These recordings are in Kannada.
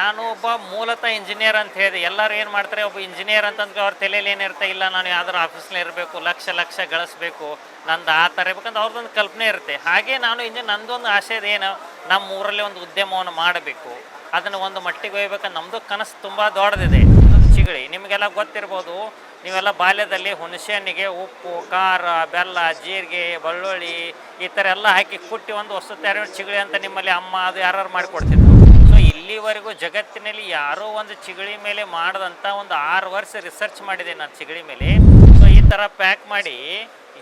ನಾನು ಒಬ್ಬ ಮೂಲತಃ ಇಂಜಿನಿಯರ್ ಅಂತ ಹೇಳಿದೆ ಎಲ್ಲರೂ ಏನು ಮಾಡ್ತಾರೆ, ಒಬ್ಬ ಇಂಜಿನಿಯರ್ ಅಂತಂದ್ರೆ ಅವ್ರ ತಲೆಯಲ್ಲಿ ಏನಿರುತ್ತೆ ಇಲ್ಲ, ನಾನು ಯಾವ್ದಾರು ಆಫೀಸ್ನಲ್ಲಿ ಇರಬೇಕು, ಲಕ್ಷ ಲಕ್ಷ ಗಳಿಸ್ಬೇಕು, ನಂದು ಆ ಥರ ಇರ್ಬೇಕಂತ ಅವ್ರದ್ದೊಂದು ಕಲ್ಪನೆ ಇರುತ್ತೆ. ಹಾಗೆ ನಾನು ಇಂಜಿ, ನಂದೊಂದು ಆಸೆ ಏನು ನಮ್ಮ ಊರಲ್ಲಿ ಒಂದು ಉದ್ಯಮವನ್ನು ಮಾಡಬೇಕು. ಅದನ್ನು ಒಂದು ಮಟ್ಟಿಗೆ ಒಯ್ಯಬೇಕಂತ ನಮ್ಮದು ಕನಸು ತುಂಬ ದೊಡ್ಡದಿದೆ. ಚಿಗಳಿ. ನಿಮಗೆಲ್ಲ ಗೊತ್ತಿರ್ಬೋದು, ನೀವೆಲ್ಲ ಬಾಲ್ಯದಲ್ಲಿ ಹುಣಸೆಹಣ್ಣಿಗೆ ಉಪ್ಪು, ಖಾರ, ಬೆಲ್ಲ, ಜೀರಿಗೆ, ಬೆಳ್ಳುಳ್ಳಿ ಈ ಥರ ಎಲ್ಲ ಹಾಕಿ ಕುಟ್ಟಿ ಒಂದು ವಸ್ತು ತಯಾರು ಚಿಗಳಿ ಅಂತ ನಿಮ್ಮಲ್ಲಿ ಅಮ್ಮ ಅದು ಯಾರು ಮಾಡಿಕೊಡ್ತಿದ್ರು? ಇಲ್ಲಿವರೆಗೂ ಜಗತ್ತಿನಲ್ಲಿ ಯಾರೋ ಒಂದು ಚಿಗಳಿ ಮೇಲೆ ಮಾಡಿದಂಥ ಒಂದು ಆರು ವರ್ಷ ರಿಸರ್ಚ್ ಮಾಡಿದೆ ನಾನು ಚಿಗಳಿ ಮೇಲೆ. ಸೊ ಈ ಥರ ಪ್ಯಾಕ್ ಮಾಡಿ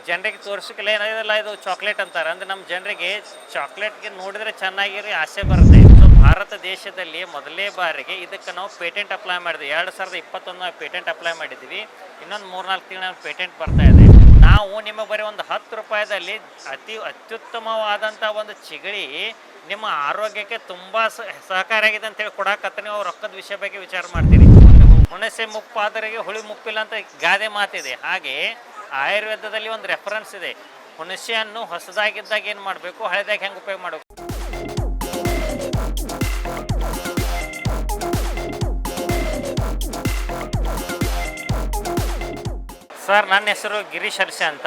ಜನರಿಗೆ ತೋರಿಸಕ್ಕೆಲ್ಲ ಏನಾಗಿದೆಲ್ಲ ಇದು ಚಾಕ್ಲೇಟ್ ಅಂತಾರೆ. ಅಂದರೆ ನಮ್ಮ ಜನರಿಗೆ ಚಾಕ್ಲೇಟ್ಗೆ ನೋಡಿದರೆ ಚೆನ್ನಾಗಿರಿ ಆಸೆ ಬರುತ್ತೆ. ಸೊ ಭಾರತ ದೇಶದಲ್ಲಿ ಮೊದಲೇ ಬಾರಿಗೆ ಇದಕ್ಕೆ ನಾವು ಪೇಟೆಂಟ್ ಅಪ್ಲೈ ಮಾಡಿದ್ವಿ. ಎರಡು ಸಾವಿರದ ಇಪ್ಪತ್ತೊಂದು ಪೇಟೆಂಟ್ ಅಪ್ಲೈ ಮಾಡಿದ್ವಿ. ಇನ್ನೊಂದು ಮೂರ್ನಾಲ್ಕು ತಿಂಗಳ ಪೇಟೆಂಟ್ ಬರ್ತಾ ಇದೆ. ನಾವು ನಿಮಗೆ ಬರೀ ಒಂದು ಹತ್ತು ರೂಪಾಯಿದಲ್ಲಿ ಅತಿ ಅತ್ಯುತ್ತಮವಾದಂಥ ಒಂದು ಚಿಗಳಿ ನಿಮ್ಮ ಆರೋಗ್ಯಕ್ಕೆ ತುಂಬ ಸಹಕಾರಿಯಾಗಿದೆ ಅಂತೇಳಿ ಕೊಡಕತ್ತ ನೀವು ರೊಕ್ಕದ ವಿಷಯ ಬಗ್ಗೆ ವಿಚಾರ ಮಾಡ್ತೀರಿ ಹುಣಸೆ ಮುಪ್ಪಾದರಿಗೆ ಹುಳಿ ಮುಪ್ಪಿಲ್ಲ ಅಂತ ಗಾದೆ ಮಾತಿದೆ. ಹಾಗೆ ಆಯುರ್ವೇದದಲ್ಲಿ ಒಂದು ರೆಫರೆನ್ಸ್ ಇದೆ. ಹುಣಸೆಯನ್ನು ಹೊಸದಾಗಿದ್ದಾಗ ಏನು ಮಾಡಬೇಕು? ಹಳೆದಾಗ ಹೆಂಗೆ ಉಪಯೋಗ ಮಾಡಬೇಕು? ಸರ್, ನನ್ನ ಹೆಸರು ಗಿರೀಶ್ ಹರ್ಷೆ ಅಂತ.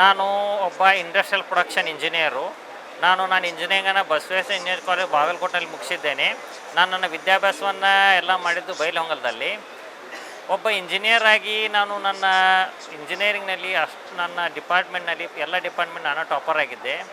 ನಾನು ಒಬ್ಬ ಇಂಡಸ್ಟ್ರಿಯಲ್ ಪ್ರೊಡಕ್ಷನ್ ಇಂಜಿನಿಯರು ನಾನು ನಾನು ಇಂಜಿನಿಯರಿಂಗನ್ನು ಬಸವೇಶ್ವರ ಇಂಜಿನಿಯರ್ ಕಾಲೇಜ್ ಬಾಗಲಕೋಟೆಯಲ್ಲಿ ಮುಗಿಸಿದ್ದೇನೆ. ನಾನು ನನ್ನ ವಿದ್ಯಾಭ್ಯಾಸವನ್ನು ಎಲ್ಲ ಮಾಡಿದ್ದು ಬೈಲಹೊಂಗಲದಲ್ಲಿ. ಒಬ್ಬ ಇಂಜಿನಿಯರ್ ಆಗಿ ನಾನು ನನ್ನ ಇಂಜಿನಿಯರಿಂಗ್ನಲ್ಲಿ ಅಷ್ಟು ನನ್ನ ಡಿಪಾರ್ಟ್ಮೆಂಟ್ನಲ್ಲಿ ಎಲ್ಲ ಡಿಪಾರ್ಟ್ಮೆಂಟ್ ನಾನು ಟಾಪರ್ ಆಗಿದ್ದೆ.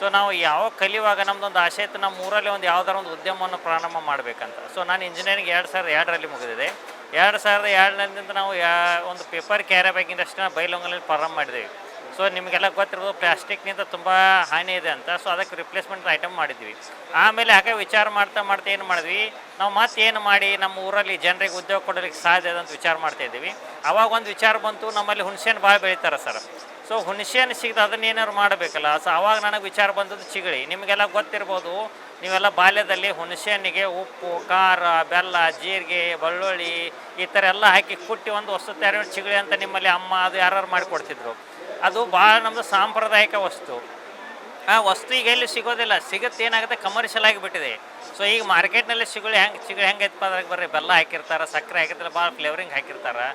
ಸೊ ನಾವು ಯಾವ ಕಲಿಯುವಾಗ ನಮ್ಮದೊಂದು ಆಸೆ ಇತ್ತು, ನಮ್ಮ ಊರಲ್ಲಿ ಒಂದು ಯಾವ್ದಾರ ಒಂದು ಉದ್ಯಮವನ್ನು ಪ್ರಾರಂಭ ಮಾಡಬೇಕಂತ. ಸೊ ನಾನು ಇಂಜಿನಿಯರಿಂಗ್ ಎರಡು ಸಾವಿರದ ಎರಡರಲ್ಲಿ ಮುಗಿದಿದೆ. ಎರಡು ಸಾವಿರದ ಎರಡರಿಂದ ನಾವು ಯಾ ಒಂದು ಪೇಪರ್ ಕ್ಯಾರಿ ಬ್ಯಾಗ್ ಇಂಡಸ್ಟ್ರಿನ ಬೈಲೊಂಗಲಲ್ಲಿ ಪ್ರಾರಂಭ ಮಾಡಿದ್ದೀವಿ. ಸೊ ನಿಮಗೆಲ್ಲ ಗೊತ್ತಿರ್ಬೋದು, ಪ್ಲಾಸ್ಟಿಕ್ನಿಂದ ತುಂಬ ಹಾನಿ ಇದೆ ಅಂತ. ಸೊ ಅದಕ್ಕೆ ರಿಪ್ಲೇಸ್ಮೆಂಟ್ ಐಟಮ್ ಮಾಡಿದ್ವಿ. ಆಮೇಲೆ ಹಾಗೆ ವಿಚಾರ ಮಾಡ್ತಾ ಮಾಡ್ತಾ ಏನು ಮಾಡಿದ್ವಿ? ನಾವು ಮತ್ತೆ ಏನು ಮಾಡಿ, ನಮ್ಮ ಊರಲ್ಲಿ ಜನರಿಗೆ ಉದ್ಯೋಗ ಕೊಡಲಿಕ್ಕೆ ಸಾಧ್ಯ ಅಂತ ವಿಚಾರ ಮಾಡ್ತಾ ಇದ್ದೀವಿ. ಅವಾಗ ಒಂದು ವಿಚಾರ ಬಂತು, ನಮ್ಮಲ್ಲಿ ಹುಣಸೆಹಣ್ಣು ಭಾಳ ಬೆಳೀತಾರೆ ಸರ್. ಸೊ ಹುಣಸೆಹಣ್ಣು ಸಿಗದೆ ಅದನ್ನ ಏನಾದ್ರು ಮಾಡಬೇಕಲ್ಲ? ಸೊ ಅವಾಗ ನನಗೆ ವಿಚಾರ ಬಂದದ್ದು ಚಿಗಳಿ. ನಿಮಗೆಲ್ಲ ಗೊತ್ತಿರ್ಬೋದು, ನೀವೆಲ್ಲ ಬಾಲ್ಯದಲ್ಲಿ ಹುಣಸೇನಿಗೆ ಉಪ್ಪು, ಖಾರ, ಬೆಲ್ಲ, ಜೀರಿಗೆ, ಬೆಳ್ಳುಳ್ಳಿ ಈ ಥರ ಎಲ್ಲ ಹಾಕಿ ಕುಟ್ಟಿ ಒಂದು ವಸ್ತು ತಯಾರು ಚಿಗಳಿ ಅಂತ ನಿಮ್ಮಲ್ಲಿ ಅಮ್ಮ ಅದು ಯಾರು ಮಾಡಿಕೊಡ್ತಿದ್ರು ಅದು ಭಾಳ ನಮ್ಮದು ಸಾಂಪ್ರದಾಯಿಕ ವಸ್ತು. ಆ ವಸ್ತು ಈಗ ಎಲ್ಲಿ ಸಿಗೋದಿಲ್ಲ, ಸಿಗುತ್ತೆ, ಏನಾಗುತ್ತೆ ಕಮರ್ಷಿಯಲ್ ಆಗಿಬಿಟ್ಟಿದೆ ಸೊ ಈಗ ಮಾರ್ಕೆಟ್ನಲ್ಲಿ ಸಿಗುಳಿ ಹೆಂಗೆ ಚಿಗುಳಿ ಹೆಂಗೆ ಅದ್ರಾಗ ಬರ್ರಿ, ಬೆಲ್ಲ ಹಾಕಿರ್ತಾರೆ, ಸಕ್ಕರೆ ಹಾಕಿರ್ತಾರೆ, ಭಾಳ ಫ್ಲೇವರಿಂಗ್ ಹಾಕಿರ್ತಾರೆ.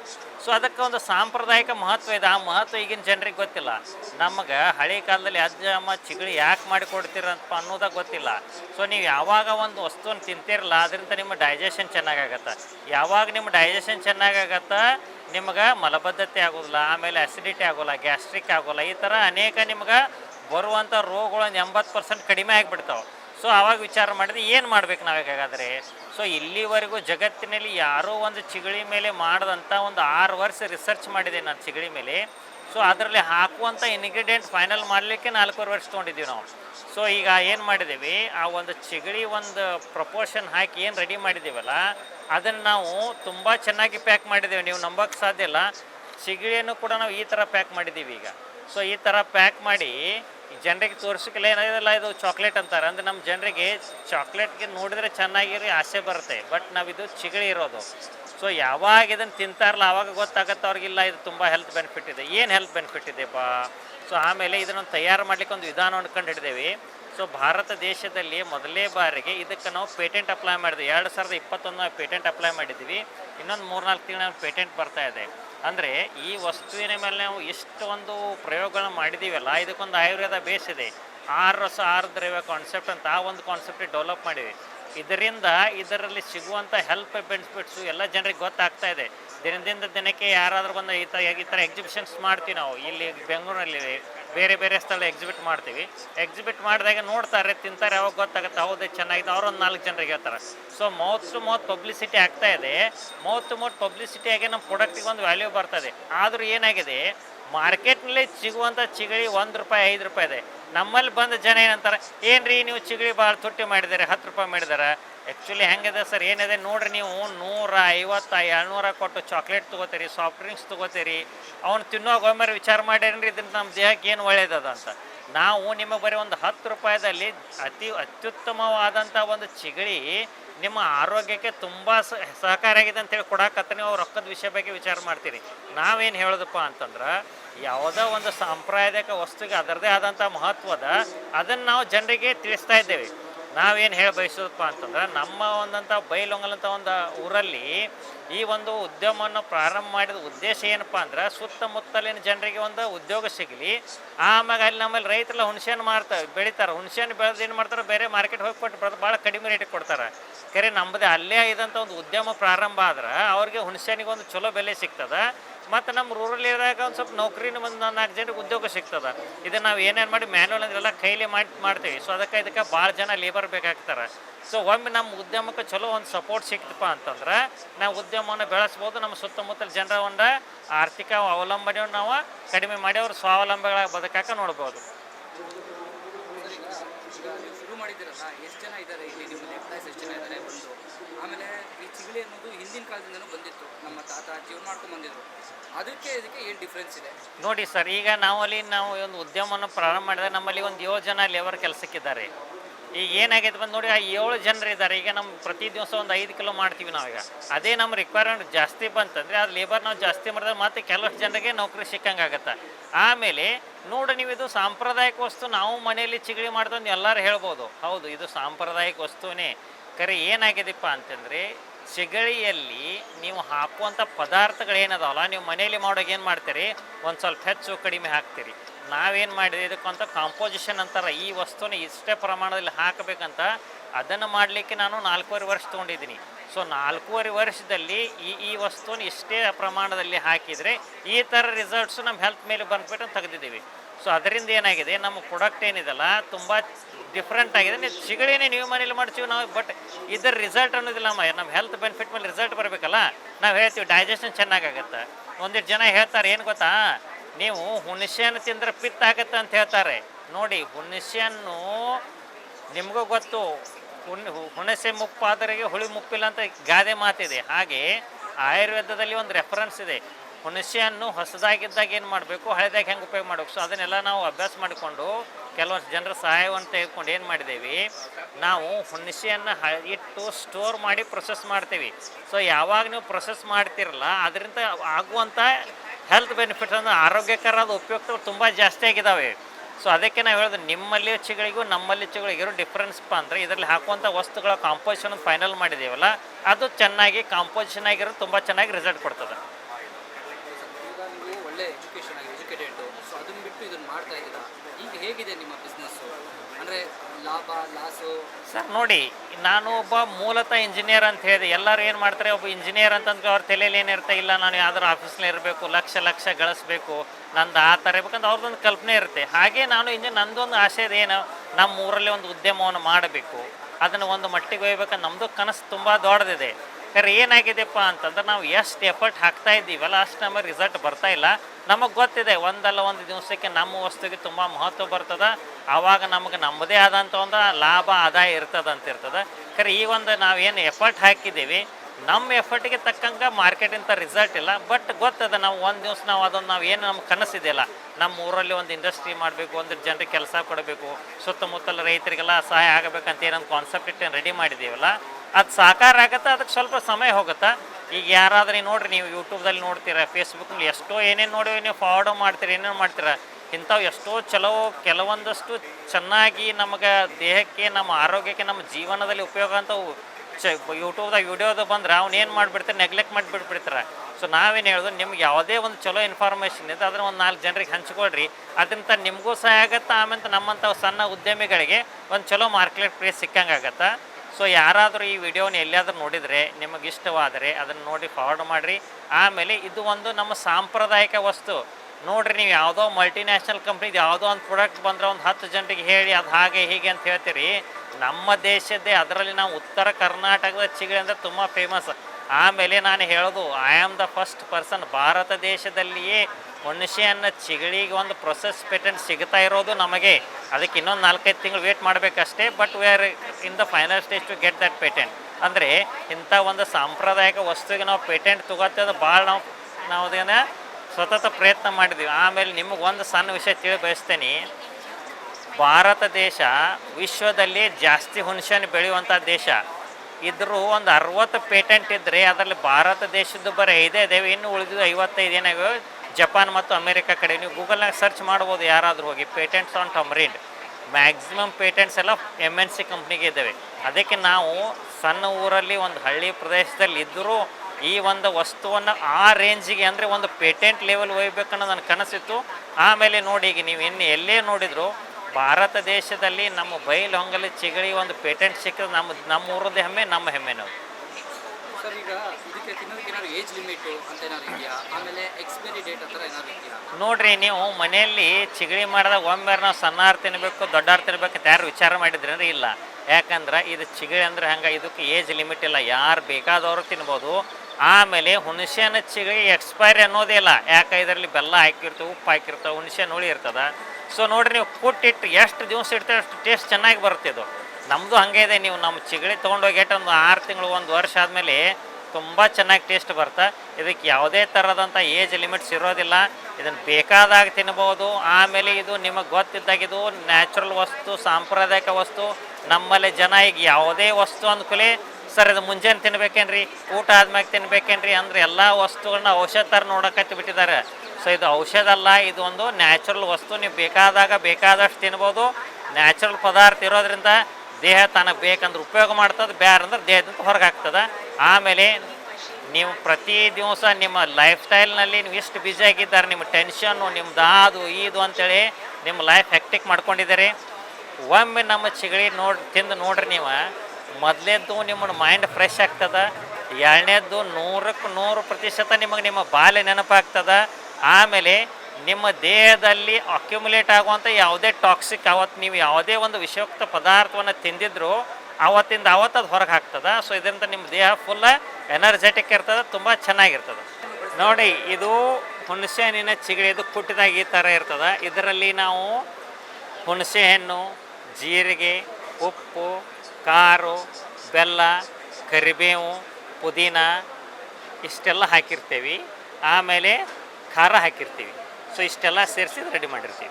ಸೊ ಅದಕ್ಕೆ ಒಂದು ಸಾಂಪ್ರದಾಯಿಕ ಮಹತ್ವ ಇದೆ. ಆ ಮಹತ್ವ ಈಗಿನ ಜನರಿಗೆ ಗೊತ್ತಿಲ್ಲ. ನಮಗೆ ಹಳೆ ಕಾಲದಲ್ಲಿ ಅಜ್ಜ, ಅಮ್ಮ, ಚಿಗಳಿ ಯಾಕೆ ಅಂತ ಅನ್ನೋದ ಗೊತ್ತಿಲ್ಲ. ಸೊ ನೀವು ಯಾವಾಗ ಒಂದು ವಸ್ತುವನ್ನು ತಿಂತಿರಲ್ಲ, ಅದರಿಂದ ನಿಮ್ಮ ಡೈಜೆಷನ್ ಚೆನ್ನಾಗಾಗತ್ತೆ? ಯಾವಾಗ ನಿಮ್ಮ ಡೈಜೆಷನ್ ಚೆನ್ನಾಗಾಗತ್ತೆ? ನಿಮ್ಗೆ ಮಲಬದ್ಧತೆ ಆಗೋದಿಲ್ಲ, ಆಮೇಲೆ ಆ್ಯಸಿಡಿಟಿ ಆಗೋಲ್ಲ ಗ್ಯಾಸ್ಟ್ರಿಕ್ ಆಗೋಲ್ಲ, ಈ ಥರ ಅನೇಕ ನಿಮ್ಗೆ ಬರುವಂಥ ರೋಗಗಳು ಒಂದು ಎಂಬತ್ತು ಪರ್ಸೆಂಟ್ ಕಡಿಮೆ ಆಗಿಬಿಡ್ತಾವೆ. ಸೊ ಆವಾಗ ವಿಚಾರ ಮಾಡಿದ್ರೆ ಏನು ಮಾಡ್ಬೇಕು ನಾವೀಗಾದರೆ ಸೊ ಇಲ್ಲಿವರೆಗೂ ಜಗತ್ತಿನಲ್ಲಿ ಯಾರೋ ಒಂದು ಚಿಗಳಿ ಮೇಲೆ ಮಾಡಿದಂಥ ಒಂದು ಆರು ವರ್ಷ ರಿಸರ್ಚ್ ಮಾಡಿದೆ ನಾನು ಚಿಗಳಿ ಮೇಲೆ. ಸೊ ಅದರಲ್ಲಿ ಹಾಕುವಂಥ ಇನ್ಗ್ರೀಡಿಯೆಂಟ್ ಫೈನಲ್ ಮಾಡಲಿಕ್ಕೆ ನಾಲ್ಕೂವರೆ ವರ್ಷ ತೊಗೊಂಡಿದ್ದೀವಿ ನಾವು. ಸೊ ಈಗ ಏನು ಮಾಡಿದ್ದೀವಿ? ಆ ಒಂದು ಚಿಗಳಿ ಒಂದು ಪ್ರಪೋರ್ಷನ್ ಹಾಕಿ ಏನು ರೆಡಿ ಮಾಡಿದ್ದೀವಲ್ಲ, ಅದನ್ನು ನಾವು ತುಂಬ ಚೆನ್ನಾಗಿ ಪ್ಯಾಕ್ ಮಾಡಿದ್ದೇವೆ. ನೀವು ನಂಬೋಕ್ಕೆ ಸಾಧ್ಯ ಇಲ್ಲ. ಚಿಗಳಿಯನ್ನು ಕೂಡ ನಾವು ಈ ಥರ ಪ್ಯಾಕ್ ಮಾಡಿದ್ದೀವಿ ಈಗ. ಸೊ ಈ ಥರ ಪ್ಯಾಕ್ ಮಾಡಿ ಜನರಿಗೆ ತೋರಿಸಕ್ಕೆಲ್ಲ ಏನಾಗಿದೆಲ್ಲ ಇದು ಚಾಕ್ಲೇಟ್ ಅಂತಾರೆ. ಅಂದರೆ ನಮ್ಮ ಜನರಿಗೆ ಚಾಕ್ಲೇಟ್ಗೆ ನೋಡಿದರೆ ಚೆನ್ನಾಗಿರಿ, ಆಸೆ ಬರುತ್ತೆ. ಬಟ್ ನಾವಿದು ಚಿಗಳಿ ಇರೋದು. ಸೊ ಯಾವಾಗ ಇದನ್ನು ತಿಂತಾರಲ್ಲ ಆವಾಗ ಗೊತ್ತಾಗತ್ತೆ ಅವ್ರಿಗಿಲ್ಲ ಇದು ತುಂಬ ಹೆಲ್ತ್ ಬೆನಿಫಿಟ್ ಇದೆ. ಏನು ಹೆಲ್ತ್ ಬೆನಿಫಿಟ್ ಇದೆ ಬಾ? ಸೊ ಆಮೇಲೆ ಇದನ್ನು ತಯಾರು ಮಾಡಲಿಕ್ಕೆ ಒಂದು ವಿಧಾನವನ್ನು ಕಂಡು ಹಿಡಿದೇವಿ. ಸೊ ಭಾರತ ದೇಶದಲ್ಲಿ ಮೊದಲೇ ಬಾರಿಗೆ ಇದಕ್ಕೆ ನಾವು ಪೇಟೆಂಟ್ ಅಪ್ಲೈ ಮಾಡಿದ್ವಿ. ಎರಡು ಸಾವಿರದ ಇಪ್ಪತ್ತೊಂದು ಪೇಟೆಂಟ್ ಅಪ್ಲೈ ಮಾಡಿದ್ವಿ ಇನ್ನೊಂದು ಮೂರ್ನಾಲ್ಕು ತಿಂಗಳ ಪೇಟೆಂಟ್ ಬರ್ತಾ ಇದೆ. ಅಂದರೆ ಈ ವಸ್ತುವಿನ ಮೇಲೆ ನಾವು ಎಷ್ಟೊಂದು ಪ್ರಯೋಗಗಳನ್ನು ಮಾಡಿದ್ದೀವಲ್ಲ ಇದಕ್ಕೊಂದು ಆಯುರ್ವೇದ ಬೇಸ್ ಇದೆ. ಆರು ರಸ ಆರು ದ್ರವ್ಯ ಕಾನ್ಸೆಪ್ಟ್ ಅಂತ ಆ ಒಂದು ಕಾನ್ಸೆಪ್ಟ್ ಡೆವಲಪ್ ಮಾಡಿವಿ ಇದರಿಂದ ಇದರಲ್ಲಿ ಸಿಗುವಂಥ ಹೆಲ್ಪ್ ಬೆನಿಫಿಟ್ಸು ಎಲ್ಲ ಜನರಿಗೆ ಗೊತ್ತಾಗ್ತಾ ಇದೆ. ದಿನದಿಂದ ದಿನಕ್ಕೆ ಯಾರಾದರೂ ಬಂದು ಈ ಥರ ಈ ಥರ ಎಕ್ಸಿಬಿಷನ್ಸ್ ಮಾಡ್ತೀವಿ ನಾವು. ಇಲ್ಲಿ ಬೆಂಗಳೂರಲ್ಲಿ ಬೇರೆ ಬೇರೆ ಸ್ಥಳ ಎಕ್ಸಿಬಿಟ್ ಮಾಡ್ತೀವಿ. ಎಕ್ಸಿಬಿಟ್ ಮಾಡಿದಾಗ ನೋಡ್ತಾರೆ, ತಿಂತಾರೆ ಅವಾಗ ಗೊತ್ತಾಗುತ್ತೆ, ಹೌದು ಚೆನ್ನಾಗಿದೆ, ಅವ್ರೊಂದು ನಾಲ್ಕು ಜನರಿಗೆ ಹೇಳ್ತಾರೆ. So mouth to mouth publicity ಆಗ್ತಾ ಇದೆ. ಮೌತ್ ಟು ಮೌತ್ ಪಬ್ಲಿಸಿಟಿ ಆಗಿ ನಮ್ಮ ಪ್ರಾಡಕ್ಟಿಗೆ ಒಂದು ವ್ಯಾಲ್ಯೂ ಬರ್ತದೆ. ಆದರೂ ಏನಾಗಿದೆ ಮಾರ್ಕೆಟ್ನಲ್ಲಿ ಸಿಗುವಂಥ ಚಿಗಳಿ ಒಂದು ರೂಪಾಯಿ, ಐದು ರೂಪಾಯಿ ಇದೆ. ನಮ್ಮಲ್ಲಿ ಬಂದ ಜನ ಏನಂತಾರೆ ಏನು ನೀವು ಚಿಗಳಿ ಭಾಳ ತುಟ್ಟಿ ಮಾಡಿದ್ದಾರೆ ಹತ್ತು ರೂಪಾಯಿ ಮಾಡಿದ್ದಾರೆ ಆ್ಯಕ್ಚುಲಿ ಹೆಂಗಿದೆ ಸರ್ ಏನಿದೆ? ನೋಡ್ರಿ ನೀವು ನೂರ ಐವತ್ತ ಎರಡುನೂರ ಕೊಟ್ಟು ಚಾಕ್ಲೇಟ್ ತೊಗೋತೀರಿ ಸಾಫ್ಟ್ ಡ್ರಿಂಕ್ಸ್ ತೊಗೋತೀರಿ. ಅವ್ನು ತಿನ್ನೋವಾಗ ಒಮ್ಮೆ ವಿಚಾರ ಮಾಡ್ಯಾರೇನ್ರಿ ಇದನ್ನು ನಮ್ಮ ದೇಹಕ್ಕೆ ಏನು ಒಳ್ಳೇದದ ಅಂತ ನಾವು ನಿಮಗೆ ಬರೀ ಒಂದು ಹತ್ತು ರೂಪಾಯಿದಲ್ಲಿ ಅತಿ ಅತ್ಯುತ್ತಮವಾದಂಥ ಒಂದು ಚಿಗಳಿ ನಿಮ್ಮ ಆರೋಗ್ಯಕ್ಕೆ ತುಂಬ ಸಹಕಾರಿಯಾಗಿದೆ ಅಂತೇಳಿ ಕೊಡಕತ್ತ ನೀವು ರೊಕ್ಕದ ವಿಷಯ ಬಗ್ಗೆ ವಿಚಾರ ಮಾಡ್ತೀರಿ. ನಾವೇನು ಹೇಳೋದಪ್ಪ ಅಂತಂದ್ರೆ, ಯಾವುದೋ ಒಂದು ಸಾಂಪ್ರದಾಯಿಕ ವಸ್ತುಗೆ ಅದರದೇ ಆದಂಥ ಮಹತ್ವದ, ಅದನ್ನು ನಾವು ಜನರಿಗೆ ತಿಳಿಸ್ತಾ ಇದ್ದೇವೆ. ನಾವೇನು ಹೇಳಿ ಬಯಸೋದಪ್ಪ ಅಂತಂದ್ರೆ, ನಮ್ಮ ಒಂದಂಥ ಬೈಲೊಂಗಲ್ ಅಂತ ಒಂದು ಊರಲ್ಲಿ ಈ ಒಂದು ಉದ್ಯಮವನ್ನು ಪ್ರಾರಂಭ ಮಾಡಿದ ಉದ್ದೇಶ ಏನಪ್ಪ ಅಂದ್ರೆ, ಸುತ್ತಮುತ್ತಲಿನ ಜನರಿಗೆ ಒಂದು ಉದ್ಯೋಗ ಸಿಗಲಿ, ಆಮ್ಯಾಗ ಅಲ್ಲಿ ನಮ್ಮಲ್ಲಿ ರೈತರೆಲ್ಲ ಹುಣಸೆಹಣ್ಣು ಮಾರ್ತಾರೆ ಬೆಳಿತಾರೆ. ಹುಣಸೆಹಣ್ಣು ಬೆಳೆದು ಏನು ಮಾಡ್ತಾರೆ, ಬೇರೆ ಮಾರ್ಕೆಟ್ ಹೋಗಿ ಕೊಟ್ಟು ಭಾಳ ಕಡಿಮೆ ರೇಟಿಗೆ ಕೊಡ್ತಾರೆ. ಕರೆ ನಮ್ಮದೇ ಅಲ್ಲೇ ಇದಂಥ ಒಂದು ಉದ್ಯಮ ಪ್ರಾರಂಭ ಆದ್ರೆ ಅವ್ರಿಗೆ ಹುಣಸೇನಿಗೆ ಒಂದು ಚಲೋ ಬೆಲೆ ಸಿಗ್ತದ. ಮತ್ತು ನಮ್ಮ ರೂರಲ್ ಏರಿಯಾಗ ಒಂದು ಸ್ವಲ್ಪ ನೌಕರಿನ ಒಂದು ನಾಲ್ಕು ಜನರಿಗೆ ಉದ್ಯೋಗ ಸಿಗ್ತದೆ. ಇದನ್ನು ನಾವು ಏನೇನು ಮಾಡಿ ಮ್ಯಾನ್ಯಲ್ ಅಂದ್ರೆಲ್ಲ ಕೈಲಿ ಮಾಡಿ, ಮಾಡ್ತೀವಿ. ಸೊ ಅದಕ್ಕೆ ಇದಕ್ಕೆ ಭಾಳ ಜನ ಲೇಬರ್ ಬೇಕಾಗ್ತಾರೆ. ಸೊ ಒಮ್ಮೆ ನಮ್ಮ ಉದ್ಯಮಕ್ಕೆ ಚಲೋ ಒಂದು ಸಪೋರ್ಟ್ ಸಿಕ್ತಪ್ಪ ಅಂತಂದ್ರೆ ನಾವು ಉದ್ಯಮವನ್ನು ಬೆಳೆಸ್ಬೋದು. ನಮ್ಮ ಸುತ್ತಮುತ್ತಲ ಜನರ ಒಂದು ಆರ್ಥಿಕ ಅವಲಂಬನೆಯನ್ನು ನಾವು ಕಡಿಮೆ ಮಾಡಿ ಅವ್ರ ಸ್ವಾವಲಂಬಿಗಳಾಗಿ ಬದುಕಾಕ ನೋಡ್ಬೋದು ಈಗ ಶುರು ಎಷ್ಟು ಜನ ಇದ್ದಾರೆ ಇಲ್ಲಿ ನಿಮ್ಮ ಎಂಪ್ಲಾಯ್ಸ್ ಎಷ್ಟು ಜನ ಇದ್ದಾರೆ ಒಂದು ಆಮೇಲೆ ಈ ಚಿಗಳಿ ಅನ್ನೋದು ಹಿಂದಿನ ಕಾಲದಿಂದನೂ ಬಂದಿತ್ತು, ನಮ್ಮ ತಾತ ಜೀವನ ಮಾಡ್ಕೊಂಡು ಬಂದಿದ್ರು. ಅದಕ್ಕೆ ಇದಕ್ಕೆ ಏನು ಡಿಫ್ರೆನ್ಸ್ ಇದೆ? ನೋಡಿ ಸರ್, ಈಗ ನಾವು ಅಲ್ಲಿ ನಾವು ಒಂದು ಉದ್ಯಮವನ್ನು ಪ್ರಾರಂಭ ಮಾಡಿದ್ರೆ ನಮ್ಮಲ್ಲಿ ಒಂದು ಏಳು ಜನ ಲೇಬರ್ ಕೆಲಸಕ್ಕಿದ್ದಾರೆ. ಈಗ ಏನಾಗೈತೆ ಬಂದು ನೋಡಿ, ಆ ಏಳು ಜನರು ಇದ್ದಾರೆ ಈಗ ನಮ್ಮ ಪ್ರತಿ ದಿವಸ ಒಂದು ಐದು ಕಿಲೋ ಮಾಡ್ತೀವಿ ನಾವೀಗ. ಅದೇ ನಮ್ಮ ರಿಕ್ವೈರ್ಮೆಂಟ್ ಜಾಸ್ತಿ ಬಂತಂದರೆ, ಅದು ಲೇಬರ್ ನಾವು ಜಾಸ್ತಿ ಮಾಡಿದ್ರೆ ಮತ್ತೆ ಕೆಲವಷ್ಟು ಜನರಿಗೆ ನೌಕರಿ ಸಿಕ್ಕಂಗೆ ಆಗತ್ತೆ. ಆಮೇಲೆ ನೋಡಿ, ನೀವು ಇದು ಸಾಂಪ್ರದಾಯಿಕ ವಸ್ತು ನಾವು ಮನೆಯಲ್ಲಿ ಚಿಗಡಿ ಮಾಡ್ದಂದು ಎಲ್ಲರೂ ಹೇಳ್ಬೋದು. ಹೌದು, ಇದು ಸಾಂಪ್ರದಾಯಿಕ ವಸ್ತುವೇ ಕರೆ ಏನಾಗಿದೆಪ್ಪ ಅಂತಂದರೆ ಸಿಗಳಿಯಲ್ಲಿ ನೀವು ಹಾಕುವಂಥ ಪದಾರ್ಥಗಳೇನದಾವಲ್ಲ, ನೀವು ಮನೆಯಲ್ಲಿ ಮಾಡೋಕೆ ಏನು ಮಾಡ್ತೀರಿ? ಒಂದು ಸ್ವಲ್ಪ ಹೆಚ್ಚು ಕಡಿಮೆ ಹಾಕ್ತೀರಿ. ನಾವೇನು ಮಾಡಿದೆ? ಇದಕ್ಕಂತ ಕಾಂಪೋಸಿಷನ್ ಅಂತಾರೆ, ಈ ವಸ್ತುನ ಇಷ್ಟೇ ಪ್ರಮಾಣದಲ್ಲಿ ಹಾಕಬೇಕಂತ ಅದನ್ನು ಮಾಡಲಿಕ್ಕೆ ನಾನು ನಾಲ್ಕೂವರೆ ವರ್ಷ ತೊಗೊಂಡಿದ್ದೀನಿ. ಸೊ ನಾಲ್ಕೂವರೆ ವರ್ಷದಲ್ಲಿ ಈ ಈ ವಸ್ತುನ ಇಷ್ಟೇ ಪ್ರಮಾಣದಲ್ಲಿ ಹಾಕಿದರೆ ಈ ಥರ ರಿಸಲ್ಟ್ಸು ನಮ್ಮ ಹೆಲ್ತ್ ಮೇಲೆ ಬಂದ್ಬಿಟ್ಟು ಅಂತ ತೆಗೆದಿದ್ದೀವಿ. ಸೊ ಅದರಿಂದ ಏನಾಗಿದೆ? ನಮ್ಮ ಪ್ರೊಡಕ್ಟ್ ಏನಿದೆಲ್ಲ ತುಂಬ ಡಿಫ್ರೆಂಟ್ ಆಗಿದೆ. ನೀವು ಸಿಗಡಿನೇ ನೀವು ಮನೇಲಿ ಮಾಡ್ತೀವಿ ನಾವು ಬಟ್ ಇದರ ರಿಸಲ್ಟ್ ಅನ್ನೋದಿಲ್ಲ ಅಮ್ಮ ನಮ್ಮ ಹೆಲ್ತ್ ಬೆನಿಫಿಟ್ ಮೇಲೆ ರಿಸಲ್ಟ್ ಬರಬೇಕಲ್ಲ? ನಾವು ಹೇಳ್ತೀವಿ ಡೈಜೆಷನ್ ಚೆನ್ನಾಗಾಗತ್ತೆ. ಒಂದಿಷ್ಟು ಜನ ಹೇಳ್ತಾರೆ, ಏನು ಗೊತ್ತಾ? ನೀವು ಹುಣಸೆಹಣ್ಣು ತಿಂದ್ರೆ ಪಿತ್ತ ಆಗತ್ತೆ ಅಂತ ಹೇಳ್ತಾರೆ. ನೋಡಿ, ಹುಣಸೆಹಣ್ಣು ನಿಮಗೂ ಗೊತ್ತು, ಹುಣ್ ಹುಣಸೆ ಮುಪ್ಪಾದರಿಗೆ ಹುಳಿ ಮುಪ್ಪಿಲ್ಲ ಅಂತ ಗಾದೆ ಮಾತಿದೆ. ಹಾಗೆ ಆಯುರ್ವೇದದಲ್ಲಿ ಒಂದು ರೆಫರೆನ್ಸ್ ಇದೆ. ಹುಣಸೆಯನ್ನು ಹೊಸದಾಗಿದ್ದಾಗ ಏನು ಮಾಡಬೇಕು? ಹಳೆದಾಗ ಹೆಂಗೆ ಉಪಯೋಗ ಮಾಡಬೇಕು? ಸೊ ಅದನ್ನೆಲ್ಲ ನಾವು ಅಭ್ಯಾಸ ಮಾಡಿಕೊಂಡು ಕೆಲವೊಂದು ಜನರ ಸಹಾಯವನ್ನು ತೆಗೆದುಕೊಂಡು ಏನು ಮಾಡಿದ್ದೀವಿ ನಾವು ಹುಣಸೆಯನ್ನು ಹ, ಇಟ್ಟು ಸ್ಟೋರ್ ಮಾಡಿ ಪ್ರೊಸೆಸ್ ಮಾಡ್ತೀವಿ. ಸೊ ಯಾವಾಗ ನೀವು ಪ್ರೊಸೆಸ್ ಮಾಡ್ತಿರಲ್ಲ, ಅದರಿಂದ ಆಗುವಂಥ ಹೆಲ್ತ್ ಬೆನಿಫಿಟ್ ಅಂದರೆ ಆರೋಗ್ಯಕರವಾದ ಉಪಯುಕ್ತಗಳು ತುಂಬ ಜಾಸ್ತಿ ಆಗಿದ್ದಾವೆ ಸೊ ಅದಕ್ಕೆ ನಾವು ಹೇಳೋದು ನಿಮ್ಮಲ್ಲಿ ಹೆಚ್ಚುಗಳಿಗೂ ನಮ್ಮಲ್ಲಿ ಹೆಚ್ಚುಗಳಿಗೆ ಇರೋ ಡಿಫ್ರೆನ್ಸ್ಪ ಅಂದರೆ ಇದರಲ್ಲಿ ಹಾಕುವಂಥ ವಸ್ತುಗಳ ಕಾಂಪೋಸಿಷನ್ ಫೈನಲ್ ಮಾಡಿದ್ದೀವಲ್ಲ ಅದು ಚೆನ್ನಾಗಿ ಕಾಂಪೋಸಿಷನ್ ಆಗಿರೋದು ತುಂಬ ಚೆನ್ನಾಗಿ ರಿಸಲ್ಟ್ ಕೊಡ್ತದೆ. ಸೊ ಅದನ್ನು ಬಿಟ್ಟು ಇದನ್ನು ಮಾಡ್ತಾ ಇದ್ದೀರಾ? ಈಗ ಹೇಗಿದೆ ನಿಮ್ಮ ಬಿಸ್ನೆಸ್ಸು ಅಂದರೆ ಲಾಭ ಲಾಸು ಸರ್, ನೋಡಿ, ನಾನು ಒಬ್ಬ ಮೂಲತಃ ಇಂಜಿನಿಯರ್ ಅಂತ ಹೇಳಿದೆ. ಎಲ್ಲರೂ ಏನು ಮಾಡ್ತಾರೆ, ಒಬ್ಬ ಇಂಜಿನಿಯರ್ ಅಂತಂದ್ರೆ ಅವ್ರ ತಲೆಯಲ್ಲಿ ಏನಿರ್ತಾ ಇಲ್ಲ, ನಾನು ಯಾವ್ದಾರು ಆಫೀಸ್ನಲ್ಲಿ ಇರಬೇಕು, ಲಕ್ಷ ಲಕ್ಷ ಗಳಿಸ್ಬೇಕು. ನಂದು ಆ ಥರ ಇರ್ಬೇಕಂತ ಅವ್ರದ್ದೊಂದು ಕಲ್ಪನೆ ಇರುತ್ತೆ. ಹಾಗೆ ನಾನು ಇಂಜಿ, ನಂದೊಂದು ಆಸೆ ಏನು ನಮ್ಮ ಊರಲ್ಲಿ ಒಂದು ಉದ್ಯಮವನ್ನು ಮಾಡಬೇಕು. ಅದನ್ನು ಒಂದು ಮಟ್ಟಿಗೆ ಒಯ್ಬೇಕಂತ ನಮ್ಮದು ಕನಸು ತುಂಬ ದೊಡ್ಡದಿದೆ. ಖರೆ ಏನಾಗಿದೆಪ್ಪ ಅಂತಂದ್ರೆ ನಾವು ಎಷ್ಟು ಎಫರ್ಟ್ ಹಾಕ್ತಾ ಇದ್ದೀವಲ್ಲ, ಅಷ್ಟು ನಮಗೆ ರಿಸಲ್ಟ್ ಬರ್ತಾ ಇಲ್ಲ. ನಮಗೆ ಗೊತ್ತಿದೆ, ಒಂದಲ್ಲ ಒಂದು ದಿವಸಕ್ಕೆ ನಮ್ಮ ವಸ್ತುವಿಗೆ ತುಂಬ ಮಹತ್ವ ಬರ್ತದೆ. ಆವಾಗ ನಮಗೆ ನಮ್ಮದೇ ಆದಂಥ ಒಂದು ಲಾಭ, ಆದಾಯ ಇರ್ತದೆ ಅಂತ ಇರ್ತದೆ. ಖರೆ ಈ ಒಂದು ನಾವೇನು ಎಫರ್ಟ್ ಹಾಕಿದ್ದೀವಿ. ನಮ್ಮ ಎಫರ್ಟಿಗೆ ತಕ್ಕಂಗೆ ಮಾರ್ಕೆಟಿಂತ ರಿಸಲ್ಟ್ ಇಲ್ಲ. ಬಟ್ ಗೊತ್ತದ, ನಾವು ಒಂದು ದಿವಸ ನಾವು ಅದೊಂದು, ನಾವು ಏನು ನಮ್ಮ ಕನಸಿದೆಯಲ್ಲ. ನಮ್ಮ ಊರಲ್ಲಿ ಒಂದು ಇಂಡಸ್ಟ್ರಿ ಮಾಡಬೇಕು, ಒಂದು ಜನರಿಗೆ ಕೆಲಸ ಕೊಡಬೇಕು. ಸುತ್ತಮುತ್ತಲ ರೈತರಿಗೆಲ್ಲ ಸಹಾಯ ಆಗಬೇಕಂತ ಏನೊಂದು ಕಾನ್ಸೆಪ್ಟ್ ಇಟ್ಟು ರೆಡಿ ಮಾಡಿದ್ದೀವಲ್ಲ. ಅದು ಸಾಕಾರ ಆಗುತ್ತೆ ಅದಕ್ಕೆ ಸ್ವಲ್ಪ ಸಮಯ ಹೋಗುತ್ತೆ. ಈಗ ಯಾರಾದ್ರೂ ನೋಡ್ರಿ ನೀವು ಯೂಟ್ಯೂಬ್ದಲ್ಲಿ ನೋಡ್ತೀರ ಫೇಸ್ಬುಕ್ನಲ್ಲಿ ಎಷ್ಟೋ ಏನೇನು ನೋಡಿ ನೀವು ಫಾರ್ವರ್ಡ್ ಮಾಡ್ತೀರಿ, ಏನೇನು ಮಾಡ್ತೀರಾ, ಇಂಥವು ಎಷ್ಟೋ ಚಲೋ, ಕೆಲವೊಂದಷ್ಟು ಚೆನ್ನಾಗಿ ನಮಗೆ ದೇಹಕ್ಕೆ, ನಮ್ಮ ಆರೋಗ್ಯಕ್ಕೆ, ನಮ್ಮ ಜೀವನದಲ್ಲಿ ಉಪಯೋಗ ಅಂತವು. ಚ ಯೂಟ್ಯೂಬ್ದಾಗ ವಿಡಿಯೋದ ಬಂದ್ರೆ ಏನು ಮಾಡಿಬಿಡ್ತಾರೆ ನೆಗ್ಲೆಕ್ಟ್ ಮಾಡಿಬಿಟ್ಬಿಡ್ತಾರೆ. ಸೊ ನಾವೇನು ಹೇಳೋದು, ನಿಮ್ಗೆ ಯಾವುದೇ ಒಂದು ಚಲೋ ಇನ್ಫಾರ್ಮೇಷನ್ ಇದೆ ಅದನ್ನು ಒಂದು ನಾಲ್ಕು ಜನರಿಗೆ ಹಂಚ್ಕೊಳ್ರಿ. ಅದರಿಂದ ನಿಮಗೂ ಸಹಾಯ ಆಗುತ್ತೆ, ಆಮೇಲೆ ನಮ್ಮಂಥ ಸಣ್ಣ ಉದ್ಯಮಿಗಳಿಗೆ ಒಂದು ಚಲೋ ಮಾರ್ಕೆಟ್ ಪ್ಲೇಸ್ ಸಿಕ್ಕಂಗೆ ಆಗತ್ತೆ ಸೊ ಯಾರಾದರೂ ಈ ವಿಡಿಯೋನ ಎಲ್ಲಿಯಾದರೂ ನೋಡಿದರೆ ನಿಮಗೆ ಇಷ್ಟವಾದರೆ ಅದನ್ನು ನೋಡಿ ಫಾರ್ವರ್ಡ್ ಮಾಡಿರಿ. ಆಮೇಲೆ ಇದು ಒಂದು ನಮ್ಮ ಸಾಂಪ್ರದಾಯಿಕ ವಸ್ತು. ನೋಡಿರಿ ನೀವು ಯಾವುದೋ ಮಲ್ಟಿನ್ಯಾಷನಲ್ ಕಂಪ್ನಿದು ಯಾವುದೋ ಒಂದು ಪ್ರಾಡಕ್ಟ್ ಬಂದರೆ ಒಂದು ಹತ್ತು ಜನರಿಗೆ ಹೇಳಿ ಅದು ಹಾಗೆ ಹೀಗೆ ಅಂತ ಹೇಳ್ತೀರಿ. ನಮ್ಮ ದೇಶದ್ದೇ ಅದರಲ್ಲಿ ನಾವು ಉತ್ತರ ಕರ್ನಾಟಕದ ಚಿಗಳಿ ಅಂದರೆ ತುಂಬ ಫೇಮಸ್ ಆಮೇಲೆ ನಾನು ಹೇಳೋದು I am the first person Bharat ದೇಶದಲ್ಲಿಯೇ ಮನುಷ್ಯನ ಚಿಗಳಿಗೆ ಒಂದು ಪ್ರೊಸೆಸ್ ಪೇಟೆಂಟ್ ಸಿಗ್ತಾ ಇರೋದು ನಮಗೆ. ಅದಕ್ಕೆ ಇನ್ನೊಂದು ನಾಲ್ಕೈದು ತಿಂಗಳು wait ಮಾಡಬೇಕಷ್ಟೇ but we are in the final stage to get that patent ಅಂದರೆ ಇಂಥ ಒಂದು ಸಾಂಪ್ರದಾಯಿಕ ವಸ್ತುವಿಗೆ ನಾವು ಪೇಟೆಂಟ್ ತಗೋತೇವೆ ಭಾಳ ನಾವು ನಾವು ಅದನ್ನು ಸತತ ಪ್ರಯತ್ನ ಮಾಡಿದ್ವಿ. ಆಮೇಲೆ ನಿಮಗೆ ಒಂದು ಸಣ್ಣ ವಿಷಯ ತಿಳಿ ಬಯಸ್ತೇನೆ. ಭಾರತ ದೇಶ ವಿಶ್ವದಲ್ಲಿ ಜಾಸ್ತಿ ಹುಣಸೆಹಣ್ಣು ಬೆಳೆಯುವಂಥ ದೇಶ. ಇದ್ರೂ ಒಂದು ಅರವತ್ತು ಪೇಟೆಂಟ್ ಇದ್ದರೆ ಅದರಲ್ಲಿ ಭಾರತ ದೇಶದ್ದು ಬರೀ ಐದೇ ಇದೇವೆ, ಇನ್ನು ಉಳಿದಿದ್ದು ಐವತ್ತೈದು ಏನಾಗಿವೆ ಜಪಾನ್ ಮತ್ತು ಅಮೇರಿಕಾ ಕಡೆ ನೀವು ಗೂಗಲ್ನಾಗ ಸರ್ಚ್ ಮಾಡ್ಬೋದು. ಯಾರಾದರೂ ಹೋಗಿ patents on tamarind maximum patents ಎಲ್ಲ ಎಂ ಎನ್ ಸಿ ಕಂಪ್ನಿಗೆ ಇದ್ದಾವೆ. ಅದಕ್ಕೆ ನಾವು ಸಣ್ಣ ಊರಲ್ಲಿ ಒಂದು ಹಳ್ಳಿ ಪ್ರದೇಶದಲ್ಲಿ ಇದ್ದರೂ ಈ ಒಂದು ವಸ್ತುವನ್ನು ಆ ರೇಂಜಿಗೆ ಅಂದರೆ ಒಂದು ಪೇಟೆಂಟ್ ಲೆವೆಲ್ ಒಯ್ಬೇಕನ್ನೋ ನನ್ನ ಕನಸಿತ್ತು. ಆಮೇಲೆ ನೋಡಿ, ಈಗ ನೀವು ಇನ್ನು ಎಲ್ಲೇ ನೋಡಿದ್ರು ಭಾರತ ದೇಶದಲ್ಲಿ ನಮ್ಮ ಬೈಲು ಹೊಂಗಲಿ ಚಿಗಳಿ ಒಂದು ಪೇಟೆಂಟ್ ಸಿಕ್ಕಿದ್ರೆ ನಮ್ಮ ನಮ್ಮ ಊರದ್ದು ಹೆಮ್ಮೆ, ನಮ್ಮ ಹೆಮ್ಮೆ ನಾವು ಸರ್, ಈಗ ಇದಕ್ಕೆ ತಿನ್ನೋದಕ್ಕೆ ಏಜ್ ಲಿಮಿಟು ಅಂತ ಏನಾದ್ರು ಇದೆಯಾ? ಆಮೇಲೆ ಎಕ್ಸ್ಪೈರಿ ಡೇಟ್ ಅಂತ ಏನಾದ್ರು ಇದೆಯಾ? ನೋಡ್ರಿ, ನೀವು ಮನೆಯಲ್ಲಿ ಚಿಗಳಿ ಮಾಡಿದಾಗ ಒಮ್ಮೆ ನಾವು ಸಣ್ಣಾರು ತಿನ್ನಬೇಕು ದೊಡ್ಡಾರು ತಿನ್ಬೇಕು ಅಂತ ಯಾರು ವಿಚಾರ ಮಾಡಿದ್ರಿ ಅಂದ್ರೆ ಇಲ್ಲ. ಯಾಕಂದ್ರೆ ಇದು ಚಿಗಳಿ ಅಂದ್ರೆ ಹಂಗೆ, ಇದಕ್ಕೆ ಏಜ್ ಲಿಮಿಟ್ ಇಲ್ಲ. ಯಾರು ಬೇಕಾದವರು ತಿನ್ಬೋದು. ಆಮೇಲೆ ಹುಣಸೆಹಣ್ಣು ಚಿಗಳಿ ಎಕ್ಸ್ಪೈರಿ ಅನ್ನೋದೇ ಇಲ್ಲ. ಯಾಕೆ ಇದರಲ್ಲಿ ಬೆಲ್ಲ ಹಾಕಿರ್ತೀವಿ, ಉಪ್ಪು ಹಾಕಿರ್ತಾವೆ ಹುಣಸೇನ ಹುಳಿ ಇರ್ತದೆ. ಸೊ ನೋಡಿರಿ, ನೀವು ಕೊಟ್ಟಿಟ್ಟು ಎಷ್ಟು ದಿವಸ ಇಡ್ತೇವೆ ಅಷ್ಟು ಟೇಸ್ಟ್ ಚೆನ್ನಾಗಿ ಬರುತ್ತೆ ಇದು. ನಮ್ಮದು ಹಾಗೆ ಇದೆ, ನೀವು ನಮ್ಮ ಚಿಗಳಿ ತೊಗೊಂಡೋಗಿ ಒಂದು ಆರು ತಿಂಗಳು, ಒಂದು ವರ್ಷ ಆದಮೇಲೆ ತುಂಬ ಚೆನ್ನಾಗಿ ಟೇಸ್ಟ್ ಬರುತ್ತೆ ಇದಕ್ಕೆ ಯಾವುದೇ ಥರದಂಥ ಏಜ್ ಲಿಮಿಟ್ಸ್ ಇರೋದಿಲ್ಲ. ಇದನ್ನು ಬೇಕಾದಾಗ ತಿನ್ಬೋದು, ಆಮೇಲೆ ಇದು ನಿಮಗೆ ಗೊತ್ತಿದ್ದಾಗ ಇದು ನ್ಯಾಚುರಲ್ ವಸ್ತು, ಸಾಂಪ್ರದಾಯಿಕ ವಸ್ತು. ನಮ್ಮಲ್ಲಿ ಜನ ಈಗ ಯಾವುದೇ ವಸ್ತು ಅಂದ್ಕೊಳ್ಳಿ ಸರ್, ಇದು ಮುಂಜಾನೆ ತಿನ್ಬೇಕೇನ್ರಿ? ಊಟ ಆದ್ಮ್ಯಾಗ ತಿನ್ಬೇಕೇನ್ರಿ? ಅಂದ್ರೆ ಎಲ್ಲ ವಸ್ತುಗಳನ್ನ ಔಷಧ ಥರ ನೋಡಕತ್ತಿ ಬಿಟ್ಟಿದ್ದಾರೆ. ಸೊ ಇದು ಔಷಧ ಅಲ್ಲ ಇದು ಒಂದು ನ್ಯಾಚುರಲ್ ವಸ್ತು. ನೀವು ಬೇಕಾದಾಗ ಬೇಕಾದಷ್ಟು ತಿನ್ಬೋದು. ನ್ಯಾಚುರಲ್ ಪದಾರ್ಥ ಇರೋದ್ರಿಂದ ದೇಹ ತನಗೆ ಬೇಕಂದ್ರೆ ಉಪಯೋಗ ಮಾಡ್ತದೆ, ಬೇರೆ ಅಂದ್ರೆ ದೇಹದಿಂದ ಹೊರಗೆ ಆಮೇಲೆ ನೀವು ಪ್ರತಿ ದಿವಸ ನಿಮ್ಮ ಲೈಫ್ ಸ್ಟೈಲ್ನಲ್ಲಿ ನೀವು ಎಷ್ಟು ಆಗಿದ್ದಾರೆ, ನಿಮ್ಮ ಟೆನ್ಷನ್ನು ನಿಮ್ದು ಅದು ಇದು ಅಂತೇಳಿ ನಿಮ್ಮ ಲೈಫ್ ಹೆಕ್ಟಿಕ್ ಮಾಡ್ಕೊಂಡಿದ್ದೀರಿ. ಒಮ್ಮೆ ನಮ್ಮ ಚಿಗಳಿ ನೋಡಿ, ತಿಂದು ನೋಡ್ರಿ ನೀವು, ಮೊದಲೇದ್ದು ನಿಮ್ಮ ಮೈಂಡ್ ಫ್ರೆಶ್ ಆಗ್ತದೆ, ಎರಡನೇದ್ದು ನೂರಕ್ಕೆ ನೂರು ಪ್ರತಿಶತ ನಿಮಗೆ ನಿಮ್ಮ ಬಾಲ್ಯ ನೆನಪಾಗ್ತದೆ. ಆಮೇಲೆ ನಿಮ್ಮ ದೇಹದಲ್ಲಿ ಅಕ್ಯುಮುಲೇಟ್ ಆಗುವಂಥ ಯಾವುದೇ ಟಾಕ್ಸಿಕ್ ಅವತ್ತು ನೀವು ಯಾವುದೇ ಒಂದು ವಿಷಯುಕ್ತ ಪದಾರ್ಥವನ್ನು ತಿಂದಿದ್ರು ಅವತ್ತಿಂದ ಅವತ್ತು ಅದು ಹೊರಗೆ ಹಾಕ್ತದೆ. ಸೊ ಇದರಿಂದ ನಿಮ್ಮ ದೇಹ ಫುಲ್ ಎನರ್ಜೆಟಿಕ್ ಇರ್ತದೆ, ತುಂಬ ಚೆನ್ನಾಗಿರ್ತದೆ. ನೋಡಿ, ಇದು ಹುಣಸೆ ಹಣ್ಣಿನ ಚಿಗಳಿ ಇದು ಕುಟ್ಟಿದಾಗ ಈ ಥರ ಇರ್ತದೆ. ಇದರಲ್ಲಿ ನಾವು ಹುಣಸೆ ಹಣ್ಣು, ಜೀರಿಗೆ, ಉಪ್ಪು, ಖಾರು, ಬೆಲ್ಲ, ಕರಿಬೇವು, ಪುದೀನ ಇಷ್ಟೆಲ್ಲ ಹಾಕಿರ್ತೀವಿ. ಆಮೇಲೆ ಖಾರ ಹಾಕಿರ್ತೀವಿ. ಸೊ ಇಷ್ಟೆಲ್ಲ ಸೇರಿಸಿ ರೆಡಿ ಮಾಡಿರ್ತೀವಿ.